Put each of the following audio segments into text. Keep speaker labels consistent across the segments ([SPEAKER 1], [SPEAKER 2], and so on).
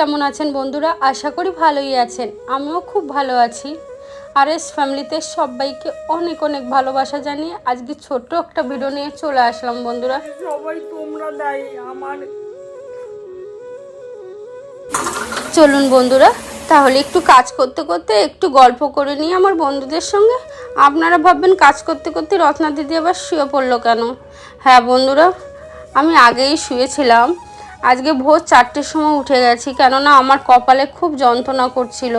[SPEAKER 1] কেমন আছেন বন্ধুরা? আশা করি ভালোই আছেন। আমিও খুব ভালো আছি। আর এস ফ্যামিলিতে সবাইকে অনেক অনেক ভালোবাসা জানিয়ে আজকে ছোট্ট একটা ভিডিও নিয়ে চলে আসলাম বন্ধুরা।
[SPEAKER 2] সবাই তোমরা দায়ী আমার
[SPEAKER 1] চলুন বন্ধুরা তাহলে একটু কাজ করতে করতে একটু গল্প করে নিই আমার বন্ধুদের সঙ্গে। আপনারা ভাববেন কাজ করতে করতে রত্না দিদি আবার শুয়ে পড়ল কেন? হ্যাঁ বন্ধুরা আমি আগেই শুয়েছিলাম। আজকে ভোর চারটের সময় উঠে গেছি, কেননা আমার কপালে খুব যন্ত্রণা করছিল।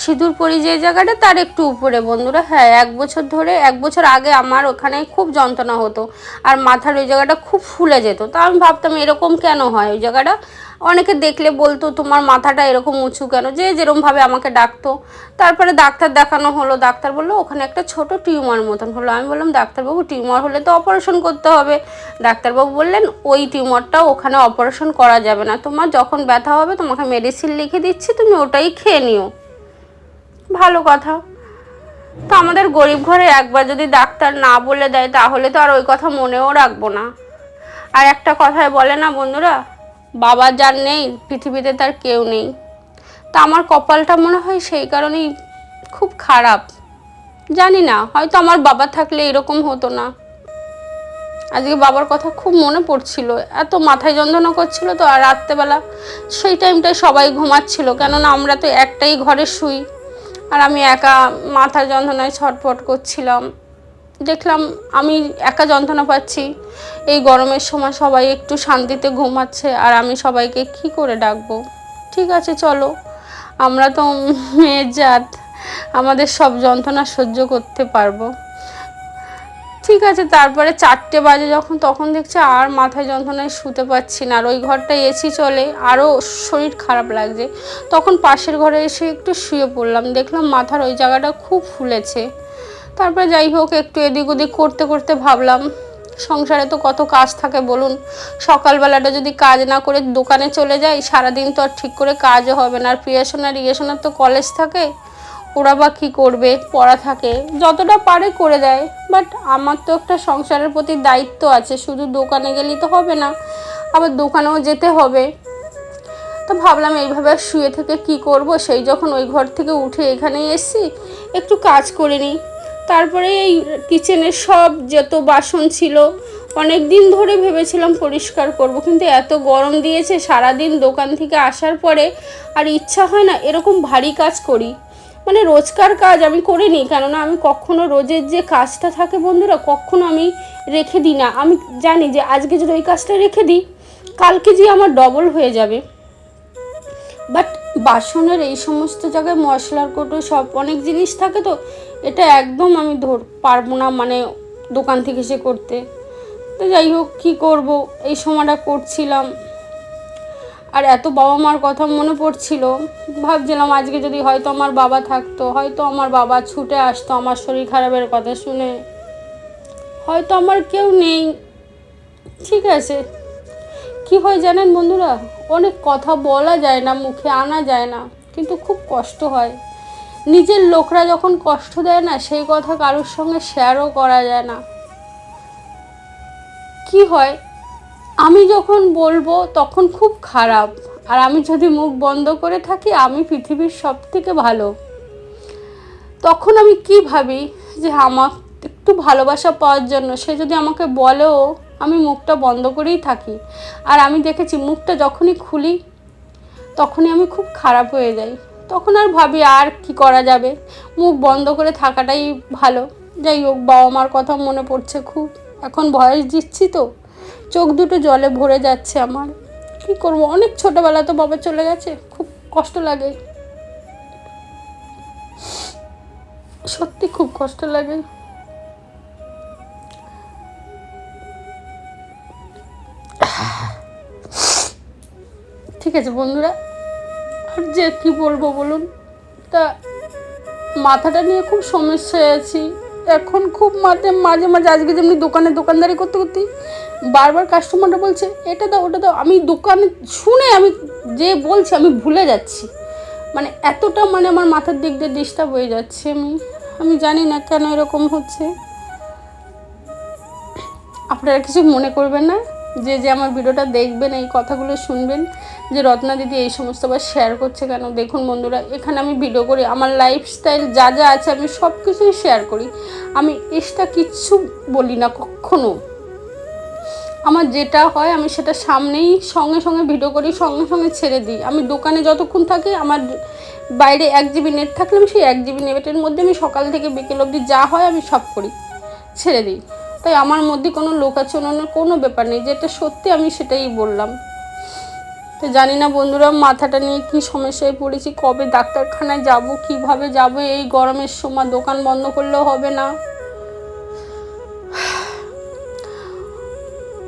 [SPEAKER 1] সিঁদুর পরি যে জায়গাটা, তার একটু উপরে। বন্ধুরা হ্যাঁ এক বছর ধরে, এক বছর আগে আমার ওখানে খুব যন্ত্রণা হতো, আর মাথার ওই জায়গাটা খুব ফুলে যেত। তা আমি ভাবতাম, এরকম কেন হয়? ওই জায়গাটা অনেকে দেখলে বলতো, তোমার মাথাটা এরকম উঁচু কেন? যে যেরমভাবে আমাকে ডাকতো। তারপরে ডাক্তার দেখানো হলো, ডাক্তার বলল, ওখানে একটা ছোট টিউমার মতন হলো। আমি বললাম, ডাক্তারবাবু, টিউমার হলে তো অপারেশন করতে হবে। ডাক্তারবাবু বললেন, ওই টিউমারটা ওখানে অপারেশন করা যাবে না। তোমার যখন ব্যথা হবে, তোমাকে মেডিসিন লিখে দিচ্ছি, তুমি ওটাই খেয়ে নিও। ভালো কথা। তো আমাদের গরিব ঘরে একবার যদি ডাক্তার না বলে দেয়, তাহলে তো আর ওই কথা মনেও রাখব না। আর একটা কথায় বলে না বন্ধুরা বাবা যার নেই, পৃথিবীতে তার কেউ নেই। তা আমার কপালটা মনে হয় সেই কারণেই খুব খারাপ। জানি না, হয়তো আমার বাবা থাকলে এরকম হতো না। আজকে বাবার কথা খুব মনে পড়ছিল, এত মাথায় যন্ত্রণা করছিল তো, আর রাত্রেবেলা সেই টাইমটায় সবাই ঘুমাচ্ছিল, কেননা আমরা তো একটাই ঘরে শুই। আর আমি একা মাথার যন্ত্রণায় ছটফট করছিলাম। দেখলাম আমি একা যন্ত্রণা পাচ্ছি। এই গরমের সময় সবাই একটু শান্তিতে ঘুমাচ্ছে আর আমি সবাইকে কি করে ডাকবো? ঠিক আছে, চলো। আমরা তো মেয়ের জাত। আমাদের সব যন্ত্রণা সহ্য করতে পারব। ঠিক আছে, তারপরে চারটে বাজে যখন, তখন দেখছি আর মাথায় যন্ত্রণায় শুতে পারছি না। আর ওই ঘরটা এসি চলে, আরও শরীর খারাপ লাগছে। তখন পাশের ঘরে এসে একটু শুয়ে পড়লাম। দেখলাম মাথার ওই জায়গাটা খুব ফুলেছে। তারপরে যাই হোক, একটু এদিক ওদিক করতে করতে ভাবলাম, সংসারে তো কত কাজ থাকে বলুন। সকালবেলাটা যদি কাজ না করে দোকানে চলে যাই, সারাদিন তো আর ঠিক করে কাজও হবে না। আর প্রিয়াশোনার রিয়েশনের তো কলেজ থাকে, ওরা বা কী করবে, পড়া থাকে, যতটা পারে করে দেয়। বাট আমার তো একটা সংসারের প্রতি দায়িত্ব আছে, শুধু দোকানে গেলেই তো হবে না, আবার দোকানেও যেতে হবে। তো ভাবলাম এইভাবে শুয়ে থেকে কি করব, সেই যখন ওই ঘর থেকে উঠে এখানেই এসছি, একটু কাজ করে নিই। তারপরে এই কিচেনের সব যত বাসন ছিল, অনেক দিন ধরে ভেবেছিলাম পরিষ্কার করব, কিন্তু এত গরম দিয়েছে, সারাদিন দোকান থেকে আসার পরে আর ইচ্ছা হয় না এরকম ভারী কাজ করি। মানে রোজকার কাজ আমি করিনি, কেননা আমি কখনো রোজের যে কাজটা থাকে বন্ধুরা, কখনো আমি রেখে দিই না। আমি জানি যে আজকে যদি ওই কাজটা রেখে দিই, কালকে যে আমার ডবল হয়ে যাবে। বাট বাসনের এই সমস্ত জায়গায় মশলার কোটো, সব অনেক জিনিস থাকে তো, এটা একদম আমি ধর পারব না মানে দোকান থেকে এসে করতে। তো যাই হোক, কী করব? এই সময়টা করছিলাম। আর এত বাবা মার কথা মনে পড়ছিল। ভাবছিলাম আজকে যদি হয়তো আমার বাবা থাকতো, হয়তো আমার বাবা ছুটে আসতো আমার শরীর খারাপের কথা শুনে। হয়তো আমার কেউ নেই। ঠিক আছে। কি হয় জানেন বন্ধুরা? অনেক কথা বলা যায় না, মুখে আনা যায় না, কিন্তু খুব কষ্ট হয়। নিজের লোকরা যখন কষ্ট দেয় না, সেই কথা কারোর সঙ্গে শেয়ারও করা যায় না। কি হয়? আমি যখন বলব, তখন খুব খারাপ। আর আমি যদি মুখ বন্ধ করে থাকি, আমি পৃথিবীর সব থেকে ভালো। তখন আমি কি ভাবি? যে আমার একটু ভালোবাসা পাওয়ার জন্য সে যদি আমাকে বলেও আমি মুখটা বন্ধ করেই থাকি। আর আমি দেখেছি মুখটা যখনই খুলি, তখনই আমি খুব খারাপ হয়ে যাই। তখন আর ভাবি, আর কি করা যাবে? মুখ বন্ধ করে থাকাটাই ভালো। যাই হোক বাবা মার কথা মনে পড়ছে খুব। এখন বয়স দিচ্ছি তো, চোখ দুটো জলে ভরে যাচ্ছে আমার। কি করব? অনেক ছোটোবেলা তো বাবা চলে গেছে, খুব কষ্ট লাগে। সত্যি খুব কষ্ট লাগে। ঠিক আছে, বন্ধুরা। আর যে কি বলব বলুন? তা মাথাটা নিয়ে খুব সমস্যায় আছি। এখন খুব মাঝে মাঝে মাঝে, আজকে যেমনি দোকানে দোকানদারি করতে করতেই বারবার কাস্টমারটা বলছে, এটা দাও, ওটা দাও। আমি দোকানে শুনে আমি যে বলছি, আমি ভুলে যাচ্ছি। মানে এতটা মানে আমার মাথার দিক দিয়ে ডিস্টার্ব হয়ে যাচ্ছে আমি। আমি জানি না কেন এরকম হচ্ছে। আপনারা কিছু মনে করবেন না। যে যে আমার ভিডিওটা দেখবেন, এই কথাগুলো শুনবেন, যে রত্না দিদি এই সমস্ত আবার শেয়ার করছে কেন? দেখুন বন্ধুরা, এখানে আমি ভিডিও করি, আমার লাইফস্টাইল যা যা আছে আমি সব কিছুই শেয়ার করি। আমি এক্সট্রা কিচ্ছু বলি না কখনো। আমার যেটা হয়, আমি সেটা সামনেই সঙ্গে সঙ্গে ভিডিও করি, সঙ্গে সঙ্গে ছেড়ে দিই। আমি দোকানে যতক্ষণ থাকি, আমার বাইরে এক জিবি নেট থাকলে আমি সেই এক জিবি নেটের মধ্যে আমি সকাল থেকে বিকেল অবধি যা হয় আমি সব করি, ছেড়ে দিই। তাই আমার মধ্যে কোনো লোকাচরণের কোনো ব্যাপার নেই, যেটা সত্যি আমি সেটাই বললাম। তো জানি না বন্ধুরা, মাথাটা নিয়ে কি সমস্যায় পড়েছি, কবে ডাক্তারখানায় যাব, কীভাবে যাব, এই গরমের সময় দোকান বন্ধ করলেও হবে না।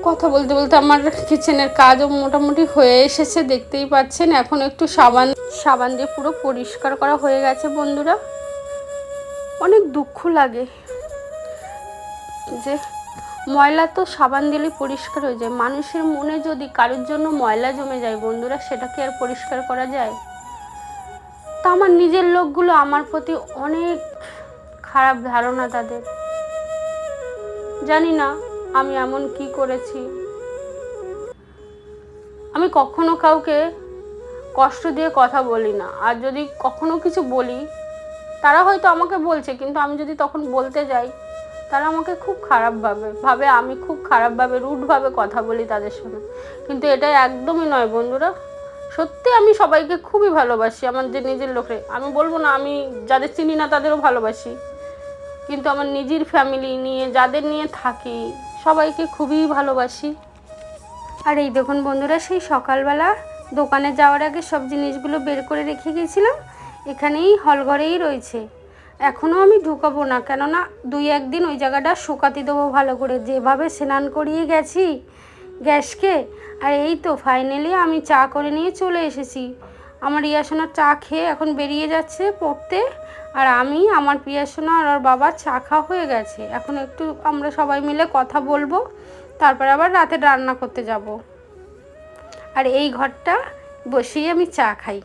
[SPEAKER 1] কথা বলতে বলতে আমার কিচেনের কাজও মোটামুটি হয়ে এসেছে, দেখতেই পাচ্ছেন। এখন একটু সাবান সাবান দিয়ে পুরো পরিষ্কার করা হয়ে গেছে বন্ধুরা। অনেক দুঃখ লাগে। যে ময়লা তো সাবান দিলে পরিষ্কার হয়ে যায়। মানুষের মনে যদি কারোর জন্য ময়লা জমে যায় বন্ধুরা, সেটা কি আর পরিষ্কার করা যায়? তা আমার নিজের লোকগুলো আমার প্রতি অনেক খারাপ ধারণা তাদের। জানি না আমি এমন কি করেছি। আমি কখনো কাউকে কষ্ট দিয়ে কথা বলি না। আর যদি কখনো কিছু বলি, তারা হয়তো আমাকে বলছে, কিন্তু আমি যদি তখন বলতে যাই তারা আমাকে খুব খারাপ ভাবে ভাবে, আমি খুব খারাপভাবে রুটভাবে কথা বলি তাদের সঙ্গে। কিন্তু এটা একদমই নয় বন্ধুরা। সত্যি আমি সবাইকে খুবই ভালোবাসি, আমার যে নিজের লোকে আমি বলব না, আমি যাদের চিনি না তাদেরও ভালোবাসি। কিন্তু আমার নিজের ফ্যামিলি নিয়ে, যাদের নিয়ে থাকি, সবাইকে খুবই ভালোবাসি। আর এই দেখুন বন্ধুরা, সেই সকালবেলা দোকানে যাওয়ার আগে সব জিনিসগুলো বের করে রেখে গেছিলাম এখানেই হলঘরেই রয়েছে। এখনও আমি ঢুকাবো না, কেননা দুই একদিন ওই জায়গাটা শুকাতে দেবো ভালো করে। যেভাবে স্নান করিয়ে গেছি গ্যাসকে, আর এই তো ফাইনালি আমি চা করে নিয়ে চলে এসেছি। আমার ইয়াসোনার চা খেয়ে এখন বেরিয়ে যাচ্ছে পড়তে, আর আমি, আমার পিয়াসোনা আর ওর বাবা চা খাওয়া হয়ে গেছে। এখন একটু আমরা সবাই মিলে কথা বলব, তারপর আবার রাতে রান্না করতে যাব। আর এই ঘরটা বসেই আমি চা খাই।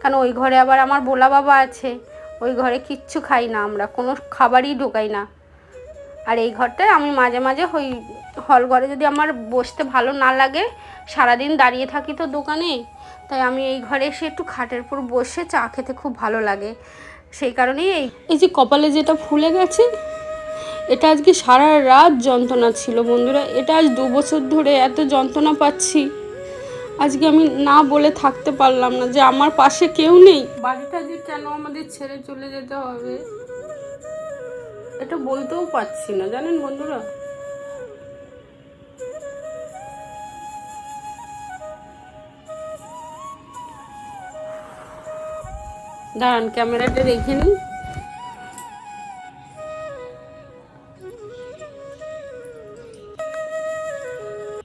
[SPEAKER 1] কারণ ওই ঘরে আবার আমার বোলা বাবা আছে। ওই ঘরে কিচ্ছু খাই না আমরা, কোনো খাবারই ঢোকাই না। আর এই ঘরটায় আমি মাঝে মাঝে ওই হল ঘরে যদি আমার বসতে ভালো না লাগে, সারাদিন দাঁড়িয়ে থাকি তো দোকানে, তাই আমি এই ঘরে এসে একটু খাটের উপর বসে চা খেতে খুব ভালো লাগে। সেই কারণেই এই এই যে কপালে যেটা ফুলে গেছে, এটা আজকে সারা রাত যন্ত্রণা ছিল বন্ধুরা। এটা আজ দু বছর ধরে এত যন্ত্রণা পাচ্ছি। আজকে আমি না বলে থাকতে পারলাম না যে আমার পাশে কেউ নেই। বাড়িটা যে কেন আমাদের ছেড়ে চলে যেতে হবে, এটা বলতেও পারছি না, জানেন বন্ধুরা? দাঁড়ান, ক্যামেরাটা রেখে নিই।